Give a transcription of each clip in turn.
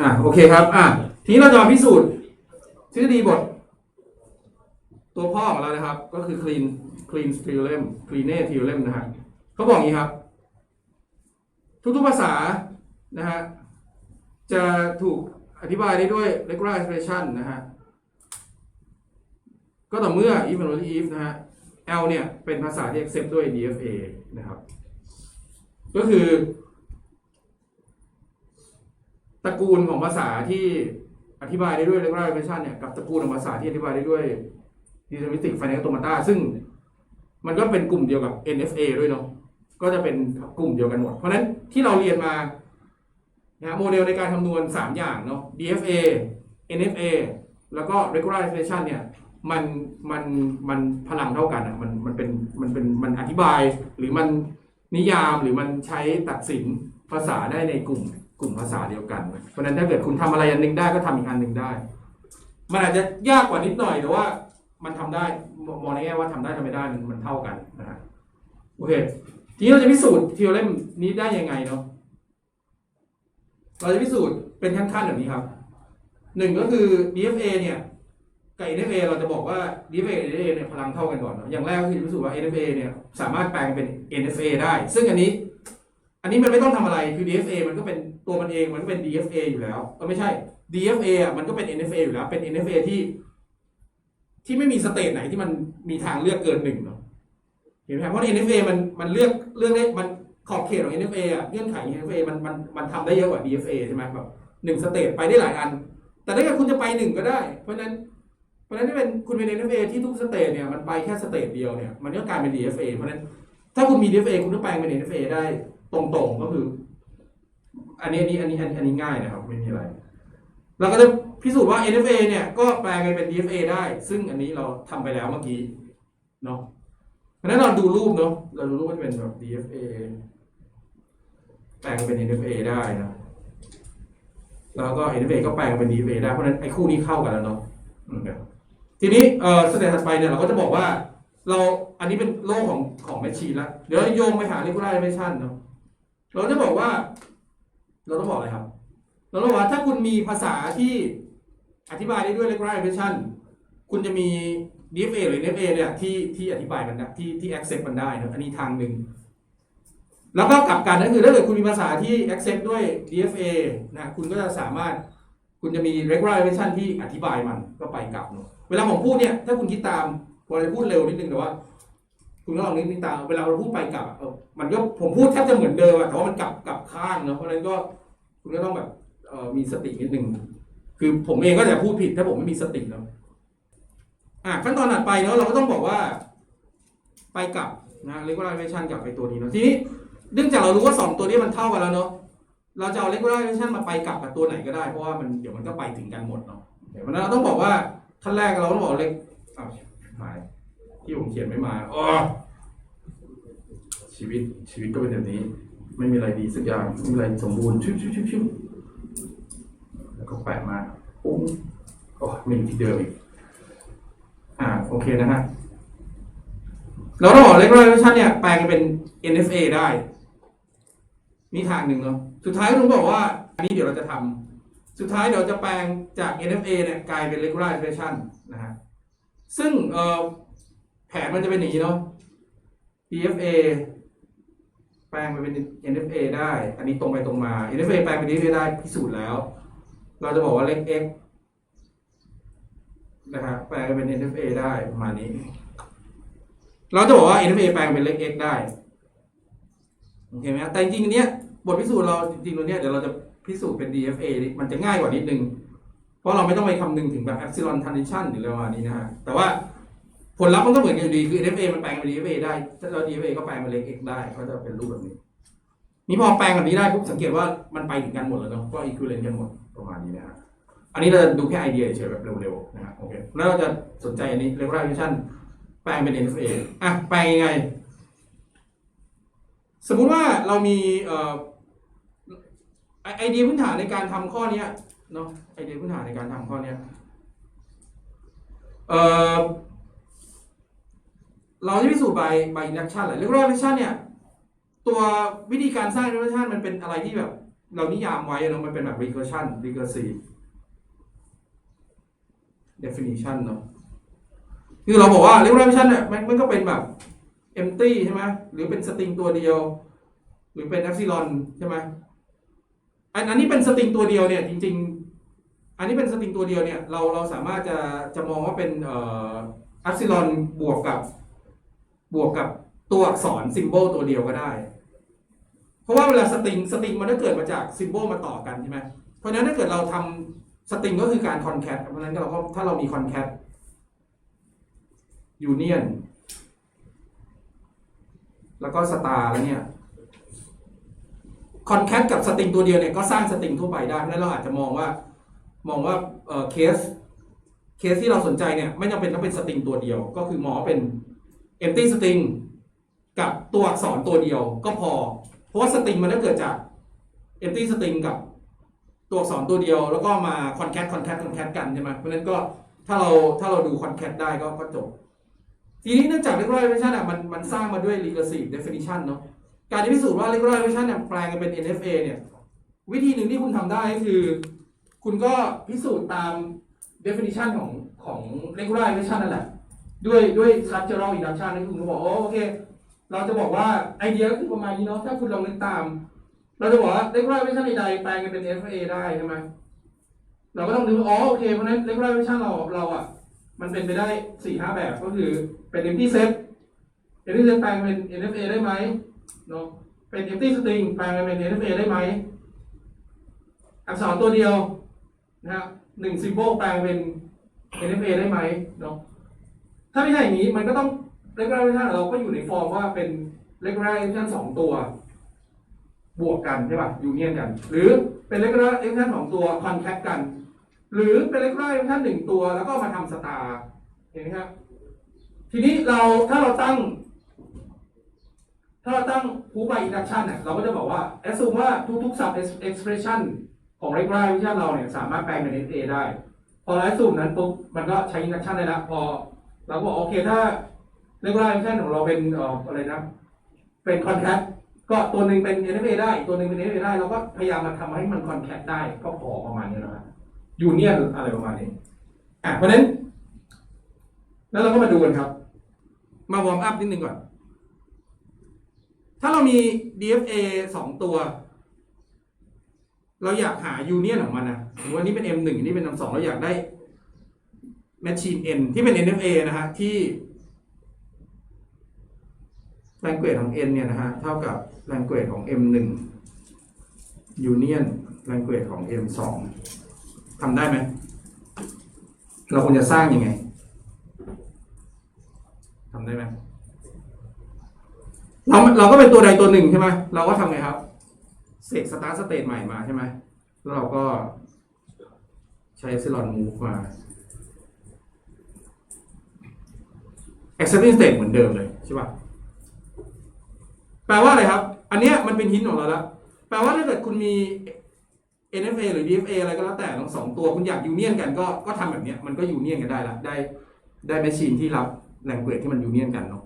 อ่าโอเคครับ อะทีนี้เราจะมาพิสูจน์ทฤษฎีบท ตัวพ่อของเรานะครับ ก็คือ clean clean theorem clean theorem นะฮะเขาบอกงี้ครับ ทุกๆภาษานะฮะจะถูกอธิบายได้ด้วย regular expression นะฮะก็ต่อเมื่อ if and only if นะฮะ L เนี่ย เป็นภาษาที่ accept ด้วย DFA นะครับ ก็คือ ตระกูลของภาษาที่อธิบายได้ด้วย regular expression เนี่ยกับตระกูลของภาษาที่อธิบายได้ด้วย deterministic finite automata ซึ่งมันก็เป็นกลุ่มเดียวกับ NFA ด้วยเนาะก็จะเป็นกลุ่มเดียวกันหมด เพราะฉะนั้นที่เราเรียนมานะฮะโมเดลในการคำนวณ 3 อย่างเนาะ DFA NFA แล้วก็ regular expression เนี่ยมันมันมันพลังเท่ากันอะมันมันเป็นมันเป็นมันอธิบายหรือมันนิยามหรือมันใช้ตัดสินภาษาได้ในกลุ่ม กลุ่มภาษาเดียวกัน เพราะนั้นถ้าเกิดคุณทำอะไรอันหนึงได้ก็ทำอีกอันหนึ่งได้ มันอาจจะยากกว่านิดหน่อยแต่ว่า มันทำได้มองในแง่ว่าทำได้ทำไม่ได้มันมันเท่ากันนะฮะโอเค ทีนี้เราจะพิสูจน์ทีโอเรมนี้ได้ยังไงเนาะเราจะพิสูจน์เป็นขั้นๆแบบนี้ครับหนึ่งก็คือ DFA เนี่ยกับ NFA เราจะบอกว่า DFA กับ NFA เนี่ยพลังเท่ากันก่อนเนอะอย่างแรกก็คือพิสูจน์ว่า NFA เนี่ยสามารถแปลงเป็น NFA ได้ ซึ่งอันนี้ อันนี้มันไม่ต้องทำอะไรคือ DFA มันก็เป็นตัวมันเองมันก็เป็น DFA อยู่แล้วเออไม่ใช่ DFA อะมันก็เป็น NFA อยู่แล้ว เป็น NFA ที่ที่ไม่มีสเตทไหนที่มันมีทางเลือกเกินหนึ่งเนาะเห็นไหมเพราะ NFA มันมันเลือกเรื่องได้มันขอบเขตของ NFA อะเงื่อนไข NFA มันมันมันทำได้เยอะกว่า DFA ใช่ไหมแบบหนึ่งสเตทไปได้หลายอัน แต่ถ้าเกิดคุณจะไปหนึ่งก็ได้ เพราะนั้นเพราะนั้นถ้าเป็นคุณเป็น NFA ที่ทุกสเตทเนี่ยมันไปแค่สเตทเดียวเนี่ยมันก็กลายเป็น DFA เพราะฉะนั้นถ้าคุณมี DFA คุณก็แปลงเป็น NFA ได้ ตรงๆก็คือ อันนี้อันนี้อันนี้อันนี้ง่ายนะครับ ไม่มีอะไรเราก็จะพิสูจน์ว่า NFA เนี่ยก็แปลงเป็น DFA ได้ ซึ่งอันนี้เราทำไปแล้วเมื่อกี้เนาะเพราะฉะนั้นเราดูรูปเนาะเราดูรูปว่าจะเป็นแบบ DFA แปลงเป็น NFA ได้นะแล้วก็ NFA ก็แปลงเป็น DFA ได้เพราะฉะนั้นไอ้คู่นี้เข้ากันแล้วเนาะทีนี้เอ่อสเต็ปถัดไปเนี่ยเราก็จะบอกว่า เราอันนี้เป็นโลกของของแมชชีนละเดี๋ยวโยงไปหา regular dimension เนาะ เราจะบอกว่า เราต้องบอกอะไรครับ เราต้องบอกว่าถ้าคุณมีภาษาที่อธิบายได้ด้วย regular expression คุณจะมี DFA หรือ NFA เนี่ยที่ที่อธิบายมันได้ที่ที่ accept มันได้นะอันนี้ทางหนึ่ง แล้วก็กลับกันก็คือถ้าเกิดคุณมีภาษาที่ accept ด้วย DFA นะคุณก็จะสามารถคุณจะมี regular expression ที่อธิบายมันก็ไปกลับเนอะเวลาผมพูดเนี่ย ถ้าคุณคิดตามผมจะพูดเร็วนิดนึงแต่ว่า คุณก็ลองนึกตามเวลาเราพูดไปกลับมันก็ผมพูดแทบจะเหมือนเดิมอะแต่ว่ามันกลับกลับข้างเนอะเพราะฉะนั้นก็คุณก็ต้องแบบมีสตินิดนึงคือผมเองก็จะพูดผิดถ้าผมไม่มีสติเนาะอะขั้นตอนถัดไปเนาะเราก็ต้องบอกว่า ไปกลับนะ regularization กลับไปตัวนี้เนาะทีนี้เนื่องจากเรารู้ว่าสองตัวนี้มันเท่ากันแล้วเนาะเราจะเอา regularization มาไปกลับกับตัวไหนก็ได้เพราะว่ามันเดี๋ยวมันก็ไปถึงกันหมดเนาะเดี๋ยวมันเราต้องบอกว่าขั้นแรกเราต้องบอกเล็กอ้าวหาย ที่ผมเขียนไม่มาอ๋อชีวิตชีวิตก็เป็นแบบนี้ ไม่มีอะไรดีสักอย่างไม่มีอะไรสมบูรณ์ชิวชิวชิวชิวแล้วก็แปะมาปุ้งโอ้ม่อยู่ที่เดิมอีกอ่าโอเคนะฮะเราต้องบอก regular expression เนี่ยแปลงเป็น NFA ได้ มีทางหนึ่งเนาะสุดท้ายผมบอกว่า อันนี้เดี๋ยวเราจะทำสุดท้ายเดี๋ยวจะแปลงจาก NFA เนี่ยกลายเป็น regular expression นะฮะซึ่งเอ่อ แผนมันจะเป็นอย่างนี้เนาะ DFA แปลงไปเป็น NFA ได้ อันนี้ตรงไปตรงมา NFA แปลงเป็น DFA ได้พิสูจน์แล้ว เราจะบอกว่าเลข x นะครับแปลงเป็น NFA ได้ประมาณนี้ เราจะบอกว่า NFA แปลงเป็นเลข x ได้โอเคไหมครับแต่จริงๆเนี้ยบทพิสูจน์เราจริงๆตัวเนี้ยเดี๋ยวเราจะพิสูจน์เป็น DFA มันจะง่ายกว่านิดนึง เพราะเราไม่ต้องไปคำนึงถึงแบบ epsilon transition หรืออะไรประมาณนี้นะฮะแต่ว่า ผลลัพธ์มันก็เหมือนกันอยู่ดีคือ NFA มันแปลงเป็น DFA ได้แล้ว DFA ก็แปลงเป็นเลข x ได้ก็จะเป็นรูปแบบนี้ นี่พอแปลงแบบนี้ได้ปุ๊บสังเกตว่ามันไปถึงกันหมดแล้วเนาะก็ equivalent กันหมดประมาณนี้นะฮะอันนี้เราจะดูแค่ไอเดียเฉยแบบเร็วๆนะฮะโอเคแล้วเราจะสนใจอันนี้ regularization แปลงเป็น NFA อะแปลงยังไง สมมุติว่าเรามีเอ่อไอเดียพื้นฐานในการทำข้อเนี้ยเนาะไอเดียพื้นฐานในการทำข้อเนี้ยเอ่อ เราจะพิสูจน์ by by induction แหละ regularization เนี่ย ตัววิธีการสร้าง regularization มันเป็นอะไรที่แบบ เรานิยามไว้เนาะมันเป็นแบบ recursion recursive definition เนาะคือเราบอกว่า regulation เนี่ยมันมันก็เป็นแบบ empty ใช่ไหมหรือเป็นสตริงตัวเดียว หรือเป็น epsilon ใช่ไหมอันอันนี้เป็นสตริงตัวเดียวเนี่ยจริง ๆ อันนี้เป็นสตริงตัวเดียวเนี่ยเราเราสามารถจะจะมองว่าเป็นเอ่อ epsilon บวกกับ บวกกับตัวอักษร symbol ตัวเดียวก็ได้ เพราะว่าเวลาสตริงสตริงมันก็เกิดมาจาก symbol มาต่อกันใช่ไหมเพราะฉะนั้นถ้าเกิดเราทำสตริงก็คือการ concat เพราะฉะนั้นเราก็ถ้าเรามี concat union แล้วก็สตาร์แล้วเนี่ยคอนแคทกับสตริงตัวเดียวเนี่ยก็สร้างสตริงทั่วไปได้เพราะนั้นเราอาจจะมองว่ามองว่าเเคสเคสที่เราสนใจเนี่ยไม่จำเป็นต้องเป็นสตริงตัวเดียว ก็คือมองเป็น empty string กับตัวอักษรตัวเดียวก็พอ เพราะว่าสตริงมันก็เกิดจาก empty string กับตัวอักษรตัวเดียว แล้วก็มา concat concat concat กันใช่ไหมเพราะนั้นก็ถ้าเราถ้าเราดู concat ได้ก็ก็จบ ทีนี้เนื่องจาก regular equation อะมันมันสร้างมาด้วย recursive definition เนาะการที่พิสูจน์ว่า regular equation เนี่ยแปลงกันเป็น NFA เนี่ยวิธีหนึ่งที่คุณทำได้ก็คือ คุณก็พิสูจน์ตาม definition ของของ regular equation นั่นแหละ ด้วยด้วย structural induction นั่นคุณก็บอกโอเค เราจะบอกว่าไอเดียก็คือประมาณนี้เนาะถ้าคุณลองนึกตาม เราจะบอกว่า regular equation ใดๆแปลงกันเป็น FA ได้ใช่ไหมเราก็ต้องนึกว่าอ๋อโอเคเพราะนั้น regular equation เราเราอะมันเป็นไปได้สี่ห้าแบบก็คือเป็น empty set empty set แปลงเป็น NFA ได้ไหมเนาะเป็น empty string แปลงเป็น NFA ได้ไหมอักษรตัวเดียวนะฮะหนึ่ง symbol แปลงเป็น NFA ได้ไหมเนาะ ถ้าไม่ใช่อย่างนี้มันก็ต้อง regular equation เราก็อยู่ในฟอร์มว่าเป็น regular equation สองตัว บวกกันใช่ป่ะ union กัน หรือเป็น regular equation สองตัว concat กัน หรือเป็นเลขไล่ท่านหนึ่งตัว แล้วก็มาทำสตาร์เห็นไหมครับทีนี้เราถ้าเราตั้ง ถ้าเราตั้ง proof by induction เนี่ยเราก็จะบอกว่า assume ว่าทุกๆ sub expression ของ regular equation เราเนี่ยสามารถแปลงเป็น SA ได้ พอเรา assume นั้นปุ๊บมันก็ใช้ induction ได้แล้วพอ เราก็บอกโอเคถ้า regular equation ของเราเป็นอออะไรนะ เป็น concat ก็ตัวหนึ่งเป็น NFA ได้ ตัวหนึ่งเป็น NFA ได้เราก็พยายามมาทำให้มัน concat ได้ก็พอประมาณนี้นะครับยูเนียนอะไรประมาณนี้อะเพราะนั้น แล้วเราก็มาดูกันครับ มาวอร์มอัพนิดนึงก่อน ถ้าเรามี DFA สองตัว เราอยากหายูเนียนของมันนะว่านี่เป็น M1 นี่เป็น M2 เราอยากได้ Machine N ที่เป็น NFA นะฮะที่ language ของ N เนี่ยนะฮะเท่ากับ language ของ M1 Union language ของ M2 ทำได้ไหม เราควรจะสร้างยังไงทำได้ไหมเราเราก็เป็นตัวใดตัวหนึ่งใช่ไหมเราก็ทำไงครับเสกสตาร์สเตทใหม่มาใช่ไหมแล้วเราก็ใช้ epsilon move มา accepting state เหมือนเดิมเลยใช่ป่ะแปลว่าอะไรครับ อันเนี้ยมันเป็นหินของเราแล้วแปลว่าถ้าเกิดคุณมี NFA หรือ DFA อะไรก็แล้วแต่ทั้งสองตัวคุณอยากยูเนียนกันก็ก็ทำแบบเนี้ยมันก็ยูเนียนกันได้ละได้ได้แมชชีนที่รับแรงเกรดที่มันยูเนียนกันเนาะ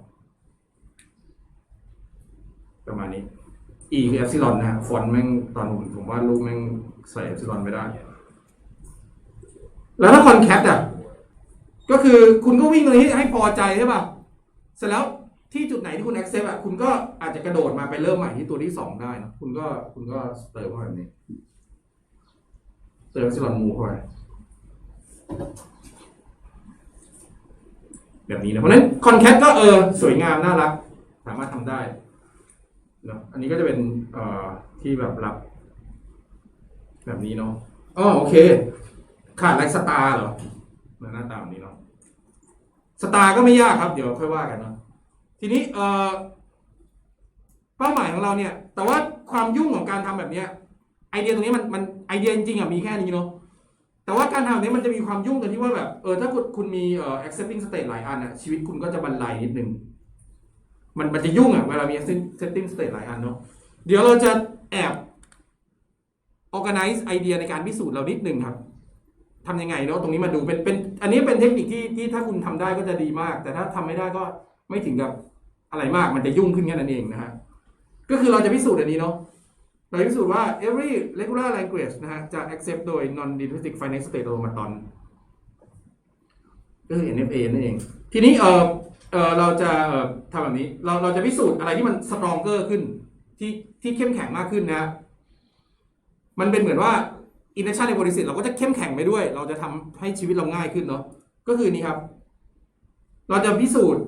ประมาณนี้ E คือ epsilon นะฮะฟอนต์แม่งตอนผมผมว่ารูปแม่งใส่ epsilon ไม่ได้ แล้วถ้าคอนแคทอะ ก็คือคุณก็วิ่งตรงนี้ให้พอใจใช่ป่ะเสร็จแล้วที่จุดไหนที่คุณ accept อะคุณก็อาจจะกระโดดมาไปเริ่มใหม่ที่ตัวที่สองได้นะคุณก็คุณก็เติมเข้าไปแบบนี้เติมซิลอนมูเข้าไปแบบนี้นะเพราะฉะนั้นคอนแคทก็เออสวยงามน่ารัก สามารถทำได้นะอันนี้ก็จะเป็นเอ่อที่แบบรับ แบบนี้เนาะอ๋อโอเค ขาดไลท์สตาร์เหรอ หน้าตาแบบนี้เนาะสตาร์ก็ไม่ยากครับ เดี๋ยวค่อยว่ากันเนาะทีนี้เอ่อเป้าหมายของเราเนี่ย แต่ว่าความยุ่งของการทำแบบเนี้ย ไอเดียตรงนี้มันมันไอเดียจริงๆอะมีแค่นี้เนาะแต่ว่าการทำแบบนี้มันจะมีความยุ่งตรงที่ว่าแบบเออถ้าคุณคุณมีเอ่อ accepting state หลายอันอะชีวิตคุณก็จะบรรลัยนิดนึงมันมันจะยุ่งอะเวลามี accepting state หลายอันเนาะเดี๋ยวเราจะแอบ organize ไอเดียในการพิสูจน์เรานิดนึงครับ ทำยังไงเนาะตรงนี้มาดูเป็นเป็นอันนี้เป็นเทคนิคที่ที่ถ้าคุณทำได้ก็จะดีมาก แต่ถ้าทำไม่ได้ก็ไม่ถึงกับอะไรมากมันจะยุ่งขึ้นแค่นั้นเองนะฮะก็คือเราจะพิสูจน์อันนี้เนาะเราพิสูจน์ว่า every regular language นะฮะจะ accept โดย non deterministic finite state automaton ก็คือ NFA นั่นเอง ทีนี้เออเออเราจะเอ่อทำแบบนี้เราเราจะพิสูจน์อะไรที่มัน stronger ขึ้นที่ที่เข้มแข็งมากขึ้นนะ มันเป็นเหมือนว่า induction hypothesis เราก็จะเข้มแข็งไปด้วย เราจะทำให้ชีวิตเราง่ายขึ้นเนาะก็คือนี้ครับ เราจะพิสูจน์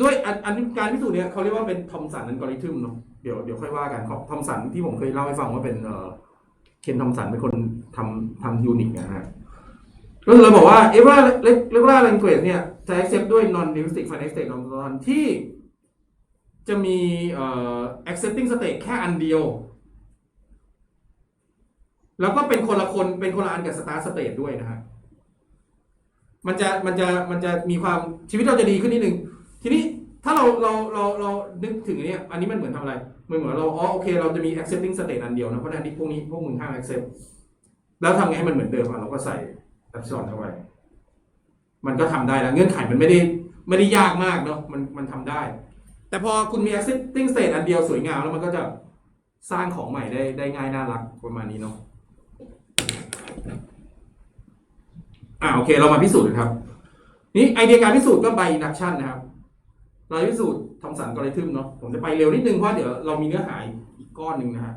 ด้วยอันอันการพิสูจน์เนี้ยเขาเรียกว่าเป็นทอมสันอัลกอริทึมเนาะเดี๋ยวเดี๋ยวค่อยว่ากันทอมสันที่ผมเคยเล่าให้ฟังว่าเป็นเอ่อเคนทอมสันเป็นคนทำทำยูนิคนะฮะก็คือเราบอกว่า every regular language เนี่ยจะ accept ด้วย non linguistic finite state automaton ที่จะมีเอ่อ accepting state แค่อันเดียว แล้วก็เป็นคนละคนเป็นคนละอันกับ start state ด้วยนะฮะมันจะมันจะมันจะมีความชีวิตเราจะดีขึ้นนิดนึง ทีนี้ถ้าเราเราเราเรานึกถึงอันนี้อันนี้มันเหมือนทำอะไรมันเหมือนเราอ๋อโอเค เราจะมี accepting state อันเดียวนะเพราะฉะนั้นนี่พวกนี้พวกมึงห้าม accept แล้วทำไงให้มันเหมือนเดิมอะเราก็ใส่ epsilon เข้าไปมันก็ทำได้แล้วเงื่อนไขมันไม่ได้ไม่ได้ยากมากเนาะมันมันทำได้ แต่พอคุณมี accepting state อันเดียวสวยงามแล้วมันก็จะสร้างของใหม่ได้ได้ง่ายน่ารักประมาณนี้เนาะ อ่าโอเคเรามาพิสูจน์ครับ นี่ไอเดียการพิสูจน์ก็ by induction นะครับ เราพิสูจน์ทำสันกริทึมเนาะผมจะไปเร็วนิดนึงเพราะเดี๋ยวเรามีเนื้อหาอีกก้อนหนึ่งนะฮะ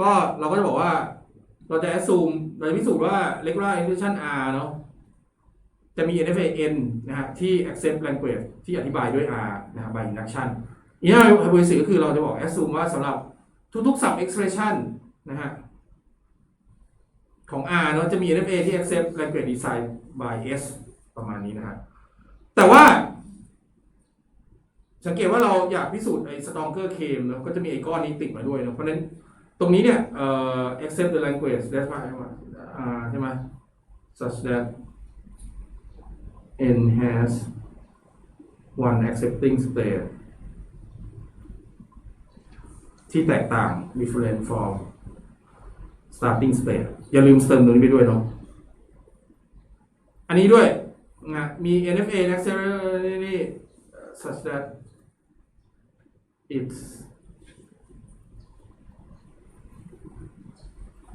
ก็เราก็จะบอกว่า เราจะ assume เราจะพิสูจน์ว่า regular expression R เนาะจะมี NFA N นะฮะที่ accept language ที่อธิบายด้วย R นะฮะ by induction อีกอย่าง hypothesis ก็คือเราจะบอก assume ว่าสำหรับทุกๆ sub expression นะฮะ ของ R เนาะจะมี NFA ที่ accept language design by S ประมาณนี้นะฮะแต่ว่า สังเกตว่าเราอยากพิสูจน์ไอ้ stronger claim เนอะก็จะมีไอ้ก้อนนี้ติดมาด้วยเนะเพราะนั้นตรงนี้เนี่ยเอ่อ accept the language that's why ใช่ไหม such that n has one accepting state ที่แตกต่าง different from starting state อย่าลืมเติมตรงนี้ไปด้วยเนาะอันนี้ด้วยนะมี NFA accelerator such that it's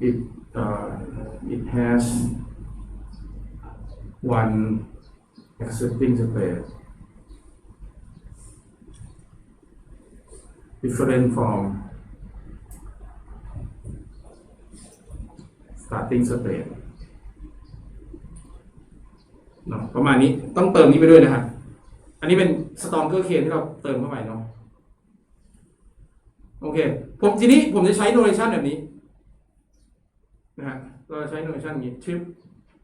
it uh, it has one accepting space different from starting state เนาะประมาณนี้ต้องเติมนี้ไปด้วยนะฮะอันนี้เป็น stronger case ที่เราเติมเข้าไปเนาะโอเค ผมทีนี้ผมจะใช้ notation แบบนี้นะฮะเราใช้ notation อย่างนี้ชื่อ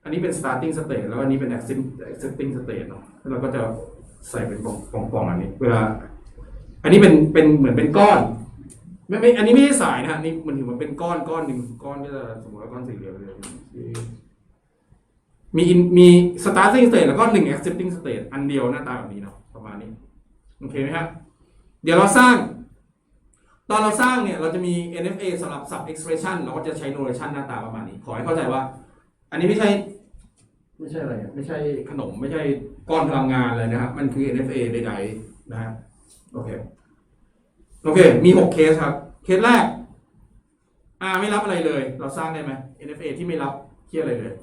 อันนี้เป็น starting state แล้วอันนี้เป็น accepting state เนาะแล้วเราก็จะใส่เป็นปองปองๆอันนี้ เวลา อันนี้เป็นเป็นเหมือนเป็นก้อน ไม่ไม่อันนี้ไม่ใช่สายนะฮะนี่มันถือว่าเป็นก้อนก้อนหนึ่งก้อนก็จะสมมติว่าก้อนสี่เหลืองเลยมีมี starting state แล้วก็หนึ่ง accepting state อันเดียวหน้าตาแบบนี้เนาะประมาณนี้โอเคไหมครับเดี๋ยวเราสร้าง ตอนเราสร้างเนี่ยเราจะมี NFA สำหรับ sub expression เราก็จะใช้ notation หน้าตาประมาณนี้ ขอให้เข้าใจว่า อันนี้ไม่ใช่ ไม่ใช่อะไรไม่ใช่ขนมไม่ใช่ก้อนพลังงานเลยนะครับ มันคือ NFA ใดๆนะฮะโอเค โอเค มีหกเคสครับ เคสแรก R ไม่รับอะไรเลย เราสร้างได้ไหม NFA ที่ไม่รับเที่ยอะไรเลย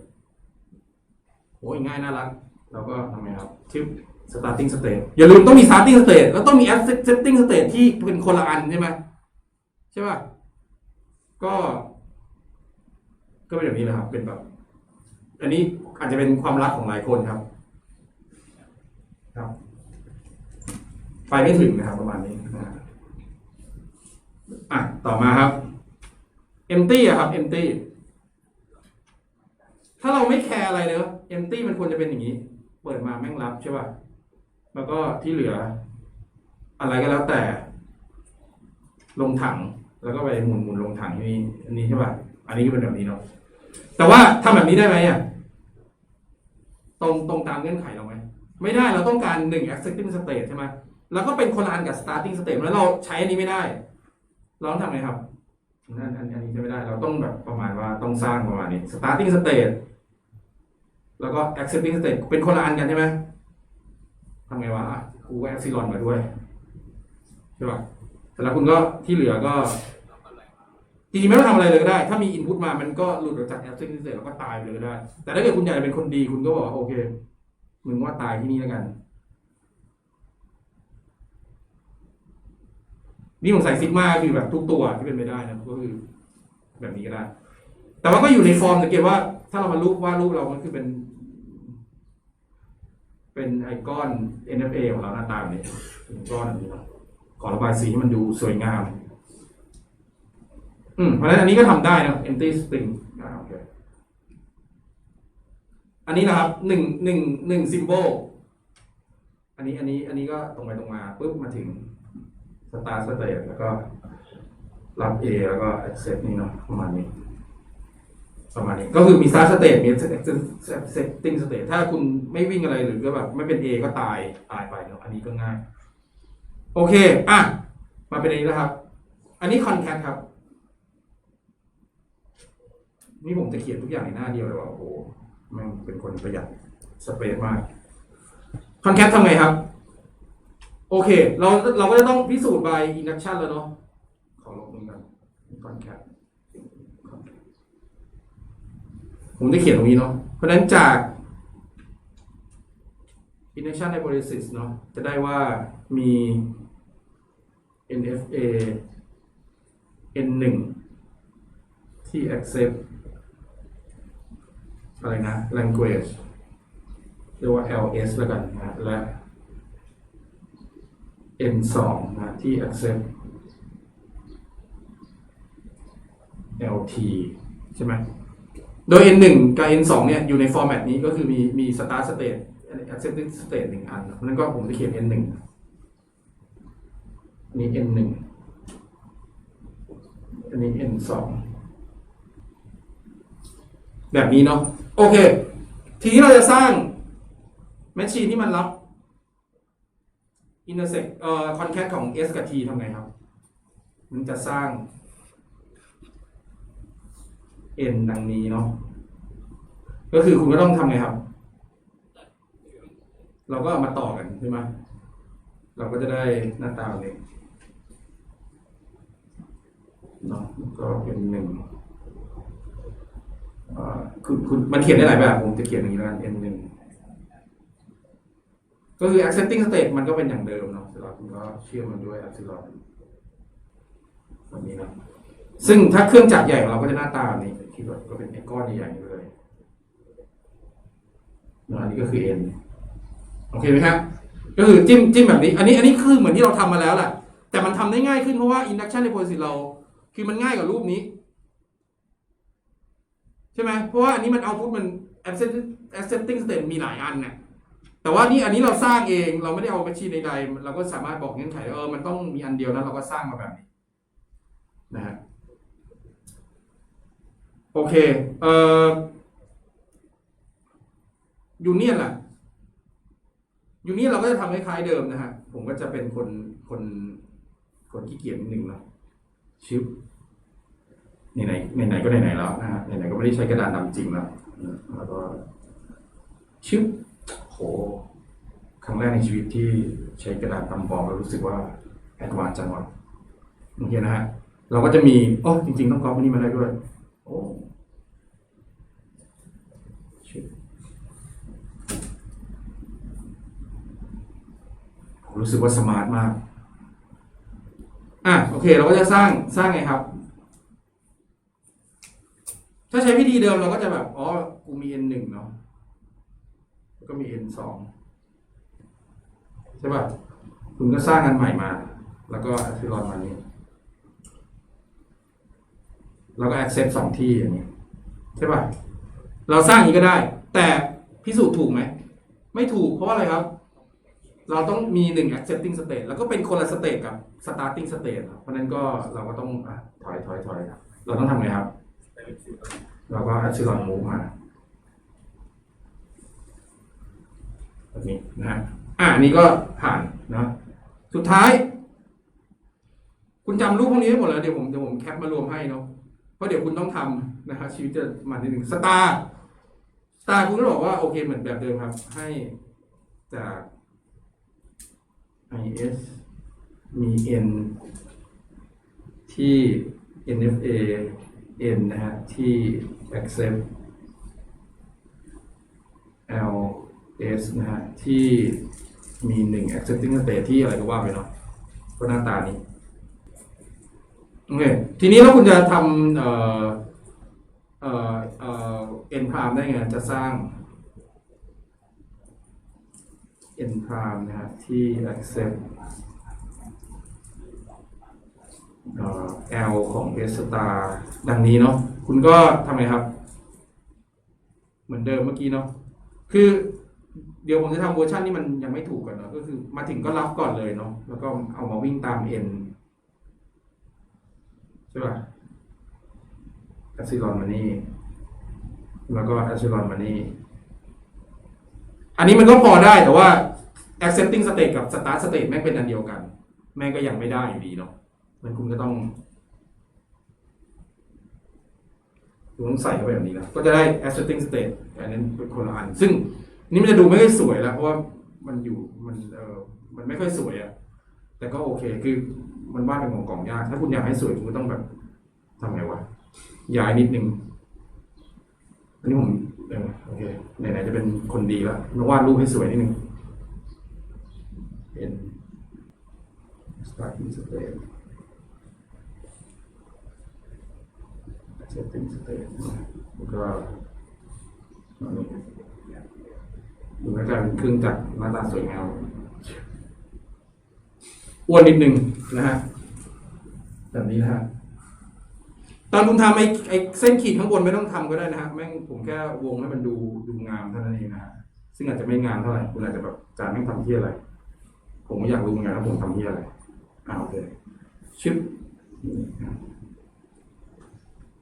โอ้ยง่ายน่ารัก เราก็ทำไงครับชื่อ starting state อย่าลืมต้องมี starting state แล้วต้องมี accepting state ที่เป็นคนละอันใช่ไหมใช่ป่ะ ก็ ก็เป็นแบบนี้แหละครับ เป็นแบบ อันนี้อาจจะเป็นความรักของหลายคนครับ ครับ ไปไม่ถึงนะครับประมาณนี้ อะต่อมาครับ empty อะครับ empty ถ้าเราไม่แคร์อะไรเลย empty มันควรจะเป็นอย่างนี้ เปิดมาแม่งรับใช่ป่ะ แล้วก็ที่เหลือ อะไรก็แล้วแต่ ลงถังแล้วก็ไปหมุนหมุนลงถังที่นี่อันนี้ใช่ป่ะ อันนี้ก็เป็นแบบนี้เนาะแต่ว่าทำแบบนี้ได้ไหมอะตรงตรงตามเงื่อนไขเราไหมไม่ได้เราต้องการหนึ่ง accepting state ใช่ไหมแล้วก็เป็นคนละอันกับ starting state แล้วเราใช้อันนี้ไม่ได้ เราต้องทำไงครับนั่นอันอันนี้จะไม่ได้ เราต้องแบบประมาณว่าต้องสร้างประมาณนี้ starting state แล้วก็ accepting state เป็นคนละอันกันใช่ไหมทำไงวะกูก็ epsilon มาด้วยใช่ป่ะแต่แล้วคุณก็ที่เหลือก็จริงๆไม่ต้องทำอะไรเลยก็ได้ ถ้ามีอินพุตมามันก็หลุดออกจากแอปเซนเสร็จแล้วก็ตายไปเลยก็ได้ แต่ถ้าเกิดคุณอยากจะเป็นคนดีคุณก็บอกว่าโอเค มึงว่าตายที่นี่แล้วกัน นี่ผมใส่ซิกมาคือแบบทุกตัวที่เป็นไปได้นะก็คือแบบนี้ก็ได้ แต่ว่าก็อยู่ในฟอร์มสังเกตว่า ถ้าเรามารูปวาดรูปเรามันคือเป็น เป็นไอคอน NFA ของเราหน้าตาแบบนี้เป็นก้อนแบบนี้เนาะขอระบายสีให้มันดูสวยงาม อืมเพราะฉะนั้นอันนี้ก็ทำได้นะ empty string อ่าโอเคอันนี้นะครับหนึ่งหนึ่งหนึ่ง symbol อันนี้อันนี้อันนี้ก็ตรงไปตรงมาปุ๊บมาถึง start state แล้วก็รับ A แล้วก็ accept นี่เนาะประมาณนี้ประมาณนี้ก็คือมี start state มี setting state ถ้าคุณไม่วิ่งอะไรหรือก็แบบไม่เป็น A ก็ตายตายไปเนาะอันนี้ก็ง่าย โอเค อะ มาเป็นอันนี้แล้วครับ อันนี้ concat ครับ นี่ผมจะเขียนทุกอย่างในหน้าเดียวเลยว่าโอ้โหแม่งเป็นคนประหยัดสเปซมากคอนแคปทำไงครับ โอเค เราเราก็จะต้องพิสูจน์ by induction แล้วเนาะขอลบตรงนี้กันคอนแคปผมจะเขียนตรงนี้เนาะเพราะฉะนั้นจาก induction hypothesis เนาะจะได้ว่ามี NFA N1 ที่ accept อะไรนะ language เรียกว่า ls แล้วกันนะและ n2 นะที่ accept lt ใช่ไหม โดย n1 กับ n2 เนี่ยอยู่ใน format นี้ก็คือมีมี start state accepted state หนึ่งอันเพราะนั้นก็ผมจะเขียน n1 อันนี้ n1 อันนี้ n2 แบบนี้เนาะ โอเค ทีนี้เราจะสร้างแมชชีนที่มันรับ intersect เอ่อ concat ของ s กับ t ทำไงครับ มันจะสร้าง n ดังนี้เนาะก็คือคุณก็ต้องทำไงครับ เราก็เอามาต่อกันใช่ไหมเราก็จะได้หน้าตาแบบนี้เนาะก็เป็นหนึ่งอ่าคือคุณมันเขียนได้หลายแบบ ผมจะเขียนอย่างนี้แล้วกัน n หนึ่ง ก็คือ accepting state มันก็เป็นอย่างเดิมเนาะเสร็จแล้วคุณก็เชื่อมมันด้วย epsilon แบบนี้นะซึ่งถ้าเครื่องจักรใหญ่ของเราก็จะหน้าตาแบบนี้คิดว่าก็เป็นไอ้ก้อนใหญ่ๆเลยนอะอันนี้ก็คือ n โอเคไหมครับ ก็คือจิ้มจิ้มแบบนี้ อันนี้อันนี้คือเหมือนที่เราทำมาแล้วแหละแต่มันทำได้ง่ายขึ้นเพราะว่า induction hypothesis เรา คือมันง่ายกว่ารูปนี้ ใช่ไหมเพราะว่าอันนี้มันเอาพุทมัน accepting state มีหลายอันน่ะ แต่ว่านี่อันนี้เราสร้างเองเราไม่ได้เอาบัญชีใดๆเราก็สามารถบอกเงื่อนไขเออมันต้องมีอันเดียวนะเราก็สร้างมาแบบนี้นะฮะโอเคเอ่อยูเนียนล่ะยูเนียนเราก็จะทำคล้ายๆเดิมนะฮะผมก็จะเป็นคนคนคนขี้เกียจนิดนึงนะชิปไหนไหนไหนก็ไหนไหนแล้วนะฮะไหนไหนก็ไม่ได้ใช้กระดาษดำจริงแล้วแล้วก็ชึบ โห ครั้งแรกในชีวิตที่ใช้กระดาษดำปลอมแล้วรู้สึกว่าแอดวานซ์จังวะโอเคนะฮะ เราก็จะมีโอ้จริง ๆ ต้องก๊อปนนี้มาได้ด้วย โอ้ผมรู้สึกว่าสมาร์ทมาก อะโอเค เราก็จะสร้างสร้างไงครับ ถ้าใช้วิธีเดิมเราก็จะแบบ อ๋อ กูมี n หนึ่งเนาะ ก็มี n สองใช่ป่ะคุณก็สร้างอันใหม่มา แล้วก็ epsilon มานี้ แล้วก็ accept สองที่อย่างนี้ใช่ป่ะเราสร้างอย่างนี้ก็ได้ แต่พิสูจน์ถูกไหม ไม่ถูกเพราะอะไรครับ เราต้องมีหนึ่ง accepting state แล้วก็เป็นคนละ state กับ starting state เพราะนั้นก็เราก็ต้องอถอยถอยถอยเราต้องทำไงครับ เราก็ epsilon move มา แบบนี้นะฮะอ่านี่ก็ผ่านนะสุดท้าย คุณจำรูปพวกนี้ได้หมดแล้วเดี๋ยวผมเดี๋ยวผมแคปมารวมให้เนาะเพราะเดี๋ยวคุณต้องทำนะฮะชีวิตจะมันนิดหนึ่งสตาร์สตาร์คุณก็บอกว่าโอเคเหมือนแบบเดิมครับ ให้จาก is มี n ที่ NFA N นะฮะที่ accept L S นะฮะที่มีหนึ่ง accepting state ที่อะไรก็ว่าไปเนาะก็หน้าตานี้โอเคทีนี้แล้วคุณจะทำเอ่อเอ่อเอ่อ n prime ได้ไงจะสร้าง n prime นะฮะที่ accept L ของ S star ดังนี้เนาะคุณก็ทำไงครับ เหมือนเดิมเมื่อกี้เนาะคือ เดี๋ยวผมจะทำเวอร์ชันที่มันยังไม่ถูกกันเนาะก็คือมาถึงก็รับก่อนเลยเนาะแล้วก็เอามาวิ่งตาม n ใช่ป่ะแอซิลอนมานี่แล้วก็แอซิลอนมานี่อันนี้มันก็พอได้แต่ว่า accepting state กับ start state แม่งเป็นอันเดียวกัน แม่งก็ยังไม่ได้อยู่ดีเนาะมันคุณก็ต้องคุณต้องใส่เข้าไปแบบนี้นะก็จะได้ accepting state อันนั้นเป็นคนละอันซึ่ง นี่มันจะดูไม่ค่อยสวยแล้วเพราะว่ามันอยู่มันเออมันไม่ค่อยสวยอะแต่ก็โอเคคือมันวาดเป็นกล่องกล่องยาก ถ้าคุณอยากให้สวยคุณก็ต้องแบบทำไงวะย้ายนิดนึงอันนี้ผมโอเคไหนๆจะเป็นคนดีแล้วต้องวาดรูปให้สวยนิดนึงเป็น starting state setting state แล้วก็อันนี้ ดูแล้วกลายเป็นเครื่องจักรหน้าตาสวยงามอ้วนนิดนึงนะฮะแบบนี้นะฮะตอนคุณทำไอ้ไอ้เส้นขีดข้างบนไม่ต้องทำก็ได้นะฮะแม่งผมแค่วงให้มันดูดูงามเท่านั้นเองนะฮะซึ่งอาจจะไม่งามเท่าไหร่คุณอาจจะแบบจานแม่งทำที่อะไร ผมก็อยากรู้เหมือนกันว่าผมทำที่อะไรอ่าโอเคชึบนี่นะครับ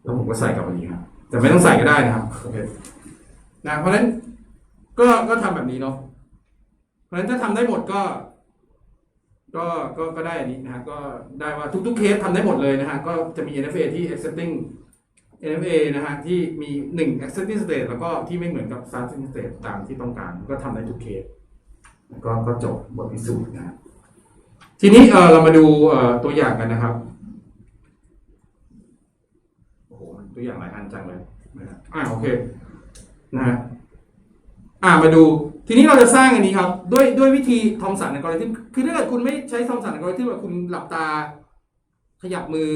แล้วผมก็ใส่กลับอันนี้ครับแต่ไม่ต้องใส่ก็ได้นะครับโอเคนะเพราะฉะนั้น ก็ก็ทำแบบนี้เนาะเพราะฉะนั้นถ้าทำได้หมดก็ ก็ก็ก็ได้อันนี้นะฮะก็ได้ว่าทุกๆเคสทำได้หมดเลยนะฮะก็จะมี NFA ที่ accepting NFA นะฮะที่มีหนึ่ง accepting state แล้วก็ที่ไม่เหมือนกับ starting state ตามที่ต้องการ ก็ทำได้ทุกเคสก็ก็จบบทพิสูจน์นะฮะทีนี้เออเรามาดูเออตัวอย่างกันนะครับโอ้โหตัวอย่างหลายอันจังเลยนะอ่าโอเคนะฮะ อ่ามาดู ทีนี้เราจะสร้างอันนี้ครับ ด้วยด้วยวิธีทอมสันอัลกอริทึมคือถ้าเกิดคุณไม่ใช้ทอมสันอัลกอริทึมแบบคุณหลับตา ขยับมือ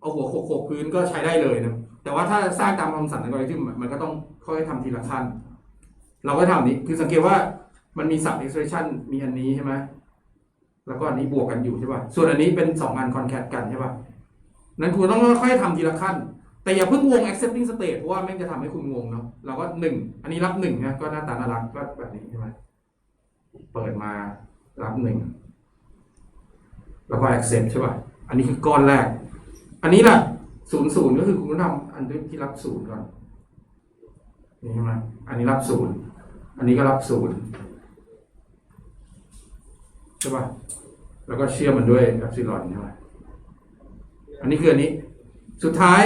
เอาหัวโขกพื้นก็ใช้ได้เลยนะแต่ว่าถ้าสร้างตามทอมสันอัลกอริทึมมันก็ต้องค่อยๆทำทีละขั้น เราก็ทำแบบนี้คือสังเกตว่ามันมี sub expression มีอันนี้ใช่ไหมแล้วก็อันนี้บวกกันอยู่ใช่ป่ะส่วนอันนี้เป็นสองอัน concat กันใช่ป่ะนั้นคุณต้องค่อยๆทำทีละขั้น แต่อย่าเพิ่งวง accepting state เพราะว่าแม่งจะทำให้คุณงงเนาะเราก็หนึ่งอันนี้รับหนึ่งนะก็หน้าตาน่ารักก็แบบนี้ใช่ไหมเปิดมารับหนึ่งแล้วก็ accept ใช่ป่ะอันนี้คือก้อนแรก อันนี้ล่ะศูนย์ศูนย์ก็คือคุณต้องทำอันที่รับศูนย์ก่อนนี่ใช่ไหมอันนี้รับศูนย์อันนี้ก็รับศูนย์ใช่ป่ะแล้วก็เชื่อมมันด้วยแอปซิลอนใช่ไหมอันนี้คืออันนี้ สุดท้าย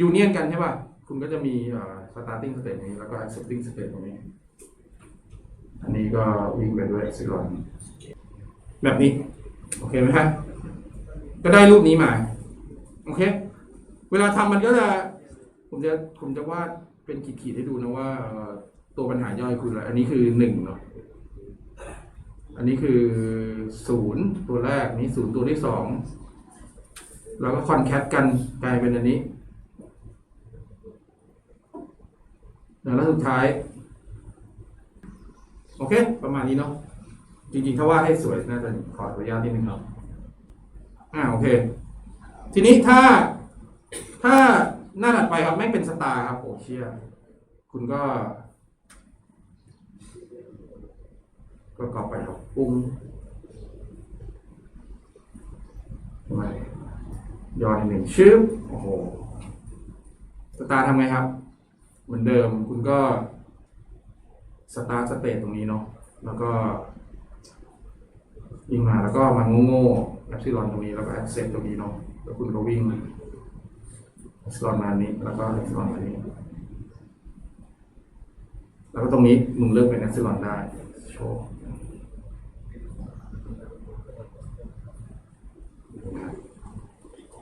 ยูเนียนกันใช่ป่ะ คุณก็จะมีเอ่อ starting state นี้ แล้วก็ accepting state ตรงนี้ อันนี้ก็วิ่งไปด้วย epsilon แบบนี้ โอเคไหมฮะก็ได้รูปนี้มา โอเค เวลาทำมันก็จะ ผมจะผมจะวาดเป็นขีดๆให้ดูนะว่าตัวปัญหาย่อยคืออะไร อันนี้คือหนึ่งเนาะ อันนี้คือศูนย์ตัวแรก นี้ศูนย์ตัวที่สอง แล้วก็คอนแคทกันกลายเป็นอันนี้ แล้วสุดท้าย โอเค ประมาณนี้เนาะจริงๆ ถ้าวาดให้สวยน่าจะขออนุญาตนิดนึงครับอ่าโอเค ทีนี้ถ้าถ้าหน้าถัดไปครับแม่งเป็นสตาร์ครับโอ้เชียคุณก็ ก็กรอกไปครับปุ้งทำไมย้อนหนึ่งชึบโอ้โหสตาร์ทำไงครับ เหมือนเดิมคุณก็สตาร์ทสเตตตรงนี้เนาะแล้วก็วิ่งมาแล้วก็มาโง่ๆแอปซิลอนตรงนี้แล้วก็แอคเซปตรงนี้เนาะแล้วคุณก็วิ่งแอปซิลอนมานี้ แล้วก็แอปซิลอนมานี้ แล้วก็ตรงนี้มึงเลือกเป็นแอปซิลอนได้โชว์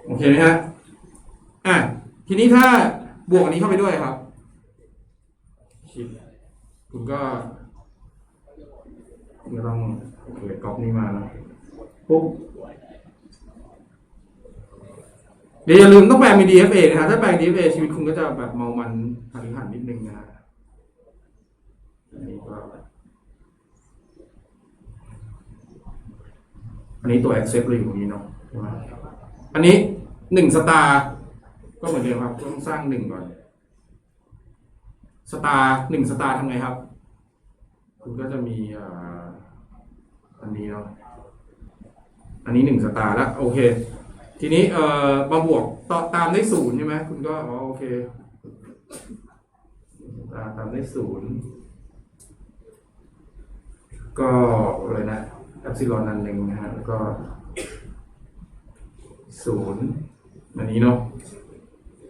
โอเคไหมฮะอะทีนี้ถ้าบวกอันนี้เข้าไปด้วยครับ คุณก็คุณก็ต้องโอเคก๊อปนี้มาแล้วปุ๊บเดี๋ยวอย่าลืมต้องแปลงเป็น DFA นะฮะถ้าแปลง DFA ชีวิตคุณก็จะแบบเมามันหันหันนิดนึงนะฮะอันนี้ตัว accept เลยอยู่ตรงนี้เนาะอันนี้หนึ่งสตาร์ก็เหมือนเดิมครับ ต้องสร้างหนึ่งก่อน สตาร์หนึ่งสตาร์ทำไงครับ คุณก็จะมีอ่าอันนี้เนาะอันนี้หนึ่งสตาร์แล้วโอเค ทีนี้เอ่อมาบวกต่อตามด้วยศูนย์ใช่ไหมคุณก็อ๋อโอเคตามตามด้วยศูนย์ก็อะไรนะแอปซิลอนอันหนึ่งนะฮะแล้วก็ศูนย์อันนี้เนาะ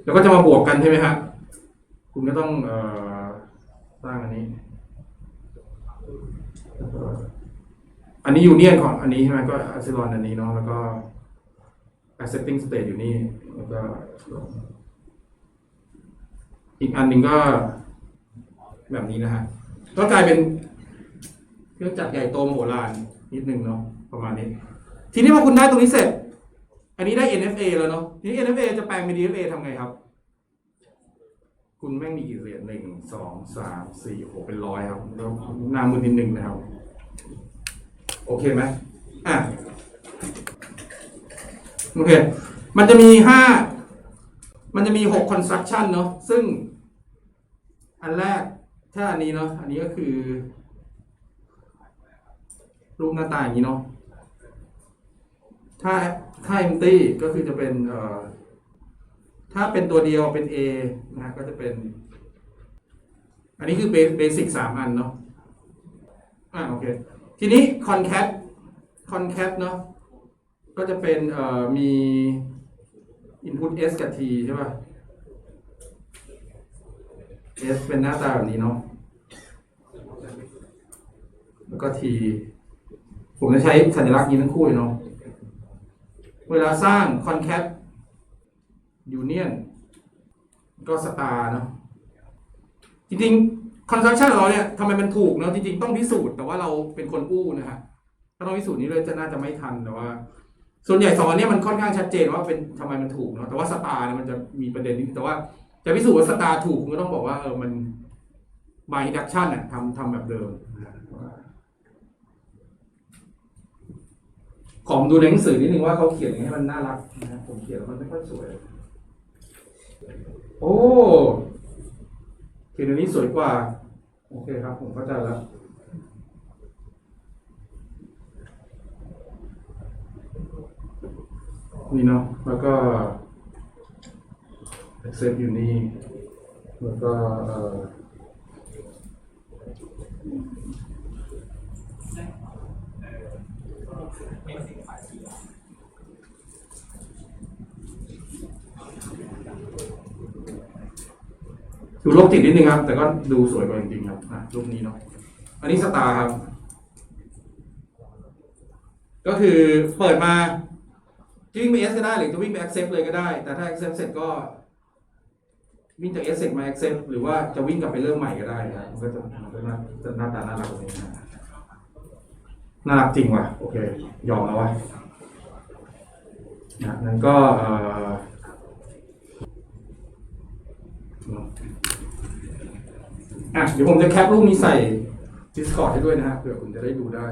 แล้วก็จะมาบวกกันใช่ไหมฮะ คุณก็ต้องเอ่อสร้างอันนี้ อันนี้ยูเนียนของอันนี้ใช่ไหมก็อัซิลอนอันนี้เนาะแล้วก็ accepting state อยู่นี่แล้วก็อีกอันหนึ่งก็แบบนี้นะฮะก็กลายเป็นเครื่องจักรใหญ่โตมโหฬารนิดนึงเนาะประมาณนี้ ทีนี้พอคุณได้ตรงนี้เสร็จ อันนี้ได้ NFA แล้วเนาะทีนี้ NFA จะแปลงเป็น DFA ทำไงครับ คุณแม่งมีกี่เหรียญหนึ่งสองสามสี่โหเป็นร้อยครับแล้วหน้ามือนิดนึงนะครับ โอเคไหมอะโอเค มันจะมีห้ามันจะมีหก construction เนาะซึ่ง อันแรกถ้าอันนี้เนาะอันนี้ก็คือ รูปหน้าตาอย่างนี้เนาะถ้าถ้า empty ก็คือจะเป็นเอ่อ ถ้าเป็นตัวเดียวเป็น A นะก็จะเป็น อันนี้คือเบสิกสามอันเนาะอ่าโอเค ทีนี้ concat concat เนาะก็จะเป็นเอ่อมี input s กับ t ใช่ป่ะ s เป็นหน้าตาแบบนี้เนาะแล้วก็ t ผมจะใช้สัญลักษณ์นี้ทั้งคู่เลยเนาะเวลาสร้าง concat union ก็ star เนาะจริงๆ construction ของเราเนี่ยทำไมมันถูกเนาะจริงๆต้องพิสูจน์แต่ว่าเราเป็นคนอู้นะฮะถ้าต้องพิสูจน์นี้เลยจะน่าจะไม่ทันแต่ว่า ส่วนใหญ่สองอันเนี้ยมันค่อนข้างชัดเจนว่าเป็นทำไมมันถูกเนาะแต่ว่าสตาร์เนี่ยมันจะมีประเด็นนิดแต่ว่าจะพิสูจน์ว่าสตาร์ถูกคุณก็ต้องบอกว่าเออมัน by induction น่ะทำทำแบบเดิมนะขอผมดูในหนังสือนิดนึงว่าเขาเขียนยังไงให้มันน่ารักนะผมเขียนแล้วมันไม่ค่อยสวย โอ้เขียนอันนี้สวยกว่า โอเคครับ ผมเข้าใจแล้วนี่เนาะแล้วก็ accept อยู่นี่ แล้วก็เอ่อ ดูโลกติดนิดนึงครับ แต่ก็ดูสวยกว่าจริงๆครับอะรูปนี้เนาะอันนี้สตาร์ครับ ก็คือเปิดมาจะวิ่งไป S ก็ได้หรือจะวิ่งไป accept เลยก็ได้ แต่ถ้า accept เสร็จก็ วิ่งจาก S เสร็จมา accept หรือว่าจะวิ่งกลับไปเริ่มใหม่ก็ได้นะมันก็จะมันก็น่าจะหน้าตาน่ารักตรงนี้นะน่ารักจริงว่ะ โอเค ยอมแล้วว่ะนะนั้นก็เอ่อ อะเดี๋ยวผมจะแคปรูปนี้ใส่ Discord ให้ด้วยนะฮะเผื่อคุณจะได้ดูได้